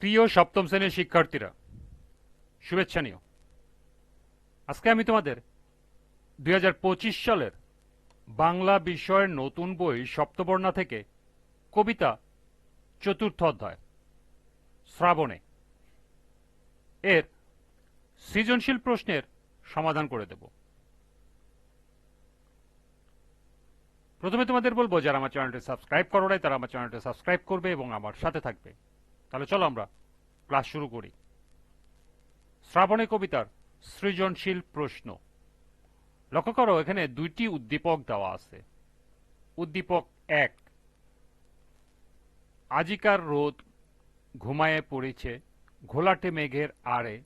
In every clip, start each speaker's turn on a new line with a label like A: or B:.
A: প্রিয় সপ্তম শ্রেণির শিক্ষার্থীরা, শুভেচ্ছা নিও। আজকে আমি তোমাদের দু হাজার পঁচিশ সালের বাংলা বিষয়ের নতুন বই সপ্তবর্ণা থেকে কবিতা চতুর্থ অধ্যায়, শ্রাবণে, এর সৃজনশীল প্রশ্নের সমাধান করে দেব। প্রথমে তোমাদের বলব, যারা আমার চ্যানেলটি সাবস্ক্রাইব করো নাই, তারা আমার চ্যানেলটি সাবস্ক্রাইব করবে এবং আমার সাথে থাকবে। তাহলে চলো আমরা ক্লাস শুরু করি। শ্রাবণে কবিতার সৃজনশীল প্রশ্ন। লক্ষ্য করো, এখানে দুইটি উদ্দীপক দেওয়া আছে। উদ্দীপক এক, আজিকার রোদ ঘুমায়ে পড়েছে, ঘোলাটে মেঘের আড়ে,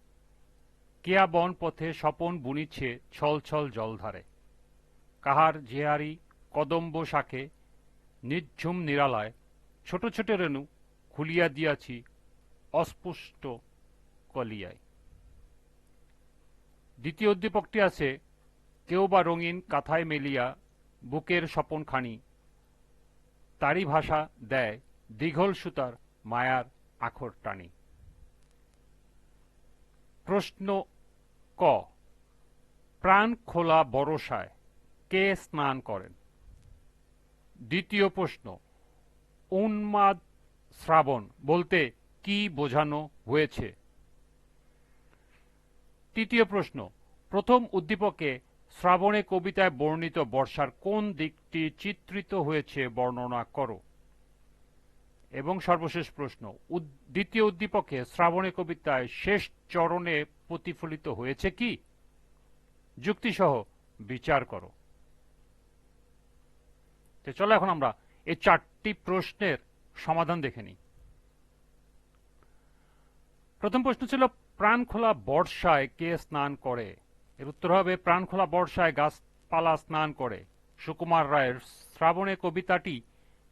A: কেয়া বন পথে স্বপন বুনিছে ছল ছল জলধারে কাহার জেহারি কদম্ব শাখে নির্ঝুম নিরালায়, ছোট ছোট রেণু খুলিয়া দিয়াছি, অস্পষ্ট কলিয়ায়। দ্বিতীয় উদ্দীপকটি আছে, কেউ বা রঙিন কাথায় মেলিয়া বুকের স্বপন খানি, তারই ভাষা দেয় দীঘল সুতার মায়ার আখর টানি। প্রশ্ন ক, প্রাণ খোলা বরসায় কে স্নান করেন? দ্বিতীয় প্রশ্ন, উন্মাদ শ্রাবণ বলতে কি বোঝানো হয়েছে? তৃতীয় প্রশ্ন, প্রথম উদ্দীপকে শ্রাবণে কবিতায় বর্ণিত বর্ষার কোন দিকটি চিত্রিত হয়েছে বর্ণনা করো? এবং সর্বশেষ প্রশ্ন দ্বিতীয় উদ্দীপকে শ্রাবণে কবিতায় শেষ চরণে প্রতিফলিত হয়েছে কি? যুক্তিসহ বিচার করো। তো চলো এখন আমরা এই চারটি প্রশ্নের সমাধান দেখে নিই। প্রথম প্রশ্ন ছিল প্রাণ খোলা বর্ষায় কে স্নান করে? এর উত্তর হবে প্রাণ খোলা বর্ষায় গাছপালা স্নান করে। সুকুমার রায়ের শ্রাবণে কবিতাটি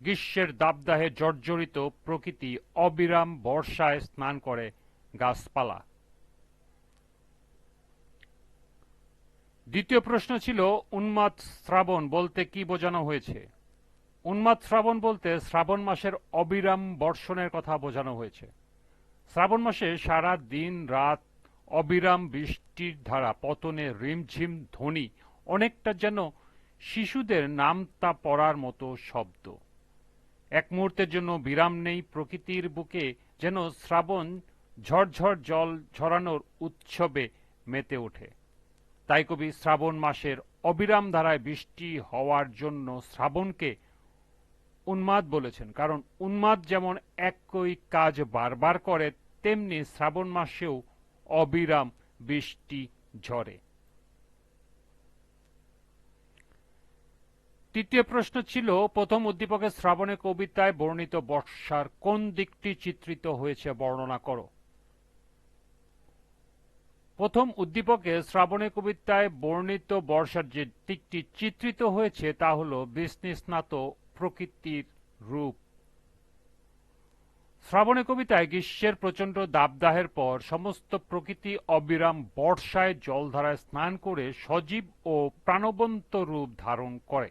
A: গ্রীষ্মের দাবদাহে জর্জরিত প্রকৃতি অবিরাম বর্ষায় স্নান করে গাছপালা। দ্বিতীয় প্রশ্ন ছিল, উন্মাদ শ্রাবণ বলতে কি বোঝানো হয়েছে? উন্মাদ শ্রাবণ বলতে শ্রাবণ মাসের অবিরাম বর্ষণের কথা বোঝানো হয়েছে। শ্রাবণ মাসে সারা দিন, রাত, অবিরাম বৃষ্টির ধারা, পতনে রিমঝিম ধ্বনি, অনেকটা যেন শিশুদের নামতা পড়ার মতো শব্দ। এক মুহূর্তের জন্য বিরাম নেই প্রকৃতির বুকে, যেন শ্রাবণ ঝরঝর জল ঝরানোর উৎসবে মেতে ওঠে। তাই কবি শ্রাবণ মাসের অবিরাম ধারায় বৃষ্টি হওয়ার জন্য শ্রাবণকে উন্মাদ বলেছেন, কারণ উন্মাদ যেমন একই কাজ বারবার করে, তেমনি শ্রাবণ মাসেও অবিরাম বৃষ্টি ঝরে। তৃতীয় প্রশ্ন ছিল, প্রথম উদ্দীপকে শ্রাবণে কবিতায় বর্ণিত বর্ষার কোন দিকটি চিত্রিত হয়েছে বর্ণনা করো। প্রথম উদ্দীপকে শ্রাবণে কবিতায় বর্ণিত বর্ষার যে দিকটি চিত্রিত হয়েছে, তা হল বিস্নিস্নাত প্রকৃতির রূপ। শ্রাবণে কবিতায় গ্রীষ্মের প্রচণ্ড দাবদাহের পর সমস্ত প্রকৃতি অবিরাম বর্ষায় জলধারায় স্নান করে সজীব ও প্রাণবন্ত রূপ ধারণ করে।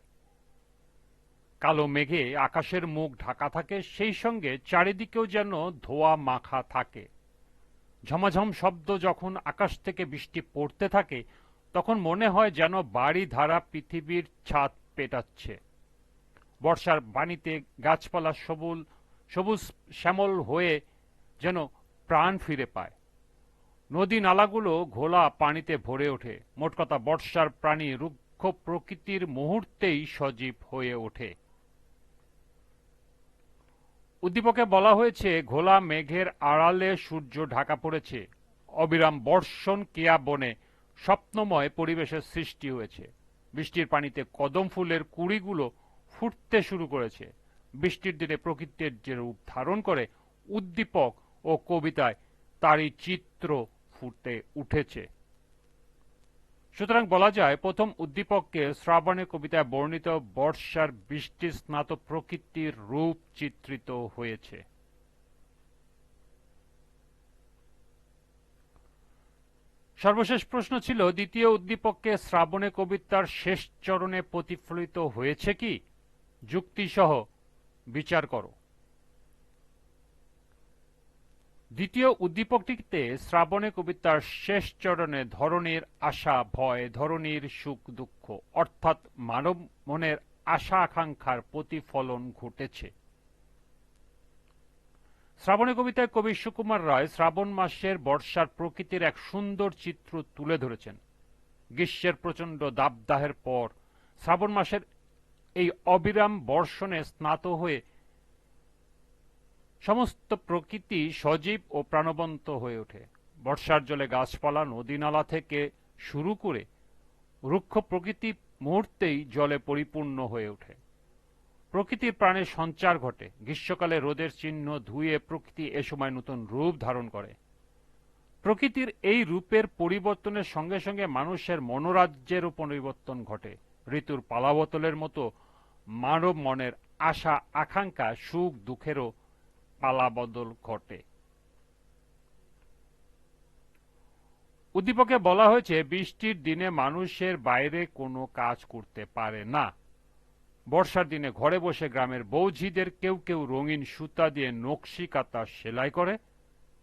A: কালো মেঘে আকাশের মুখ ঢাকা থাকে, সেই সঙ্গে চারিদিকেও যেন ধোয়া মাখা থাকে। ঝমাঝম শব্দ যখন আকাশ থেকে বৃষ্টি পড়তে থাকে, তখন মনে হয় যেন বাড়ি ধারা পৃথিবীর ছাদ পেটাচ্ছে। বর্ষার বাণীতে গাছপালা সবুল, সবুজ শ্যামল হয়ে যেন প্রাণ ফিরে পায়। নদী নালাগুলো ঘোলা পানিতে ভরে ওঠে। মোট কথা, বর্ষার প্রাণী রুক্ষ প্রকৃতির মুহূর্তেই সজীব হয়ে ওঠে। উদ্দীপকে বলা হয়েছে, ঘোলা মেঘের আড়ালে সূর্য ঢাকা পড়েছে। অবিরাম বর্ষণ কেয়া বনে স্বপ্নময় পরিবেশের সৃষ্টি হয়েছে। বৃষ্টির পানিতে কদম ফুলের কুড়িগুলো ফুটতে শুরু করেছে। বৃষ্টির দিনে প্রকৃতির যে রূপ ধারণ করে, উদ্দীপক ও কবিতায় তারই চিত্র ফুটে উঠেছে। সুতরাং বলা যায়, প্রথম উদ্দীপককে শ্রাবণে কবিতায় বর্ণিত বর্ষার বৃষ্টি স্নাত প্রকৃতির রূপ চিত্রিত হয়েছে। সর্বশেষ প্রশ্ন ছিল, দ্বিতীয় উদ্দীপককে শ্রাবণে কবিতার শেষ চরণে প্রতিফলিত হয়েছে কি? যুক্তিসহ বিচার করো। দ্বিতীয় উদ্দীপকটিতে শ্রাবণে কবিতার শেষ চরণে ধরনের আশা, ভয় ধরনের সুখ, দুঃখ, অর্থাৎ মানব মনের আশা আকাঙ্ক্ষার প্রতিফলন ঘটেছে। শ্রাবণে কবিতায় কবি সুকুমার রায় শ্রাবণ মাসের বর্ষার প্রকৃতির এক সুন্দর চিত্র তুলে ধরেছেন। গ্রীষ্মের প্রচণ্ড দাবদাহের পর শ্রাবণ মাসের এই অবিরাম বর্ষণে স্নাত হয়ে সমস্ত প্রকৃতি সজীব ও প্রাণবন্ত হয়ে ওঠে। বর্ষার জলে গাছপালা, নদীনালা থেকে শুরু করে রুক্ষ প্রকৃতি মুহূর্তেই জলে পরিপূর্ণ হয়ে ওঠে। প্রকৃতির প্রাণের সঞ্চার ঘটে। গ্রীষ্মকালে রোদের চিহ্ন ধুয়ে প্রকৃতি এ সময় নতুন রূপ ধারণ করে। প্রকৃতির এই রূপের পরিবর্তনের সঙ্গে সঙ্গে মানুষের মনোরাজ্যেরও পরিবর্তন ঘটে। ঋতুর পালাবতলের মতো মানব মনের আশা, আকাঙ্ক্ষা, সুখ, দুঃখেরও পালাবদল ঘটে। উদ্দীপকে বলা হয়েছে, বৃষ্টির দিনে মানুষের বাইরে কোনো কাজ করতে পারে না। বর্ষার দিনে ঘরে বসে গ্রামের বৌঝিদের কেউ কেউ রঙিন সুতা দিয়ে নকশি কাতা সেলাই করে।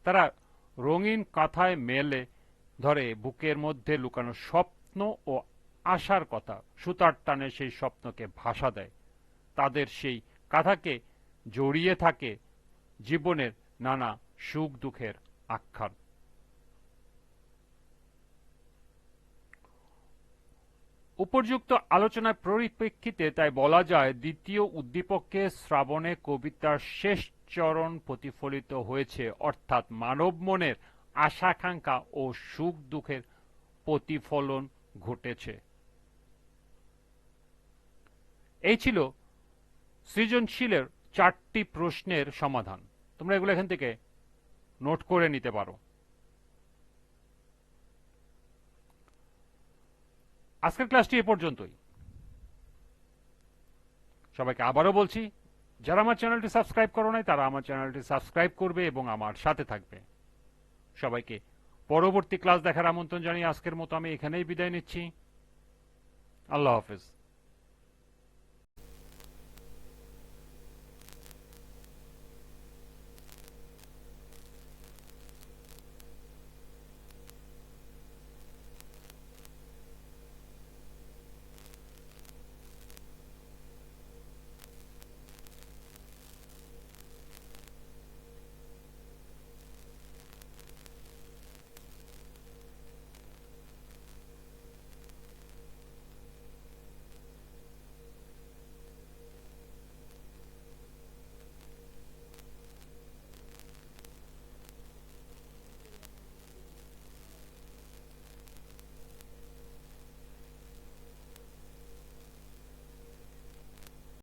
A: তারা রঙিন কাঁথায় মেলে, ধরে বুকের মধ্যে লুকানো স্বপ্ন ও আশার কথা। সুতার টানে সেই স্বপ্নকে ভাষা দেয়। তাদের সেই কাঁথাকে জড়িয়ে থাকে জীবনের নানা সুখ দুঃখের আখ্যান। উপর্যুক্ত আলোচনার পরিপ্রেক্ষিতে তাই বলা যায়, দ্বিতীয় উদ্দীপকে শ্রাবণে কবিতার শেষ চরণ প্রতিফলিত হয়েছে, অর্থাৎ মানব মনের আশাকাঙ্ক্ষা ও সুখ দুঃখের প্রতিফলন ঘটেছে। এই ছিল সৃজনশীলের চারটি প্রশ্নের সমাধান। তোমরা এগুলো এখান থেকে নোট করে নিতে পারো। আজকের ক্লাসটি এ পর্যন্তই। সবাইকে আবারও বলছি, যারা আমার চ্যানেলটি সাবস্ক্রাইব করো নাই, তারা আমার চ্যানেলটি সাবস্ক্রাইব করবে এবং আমার সাথে থাকবে। সবাইকে পরবর্তী ক্লাস দেখার আমন্ত্রণ জানিয়ে আজকের মতো আমি এখানেই বিদায় নিচ্ছি। আল্লাহ হাফেজ।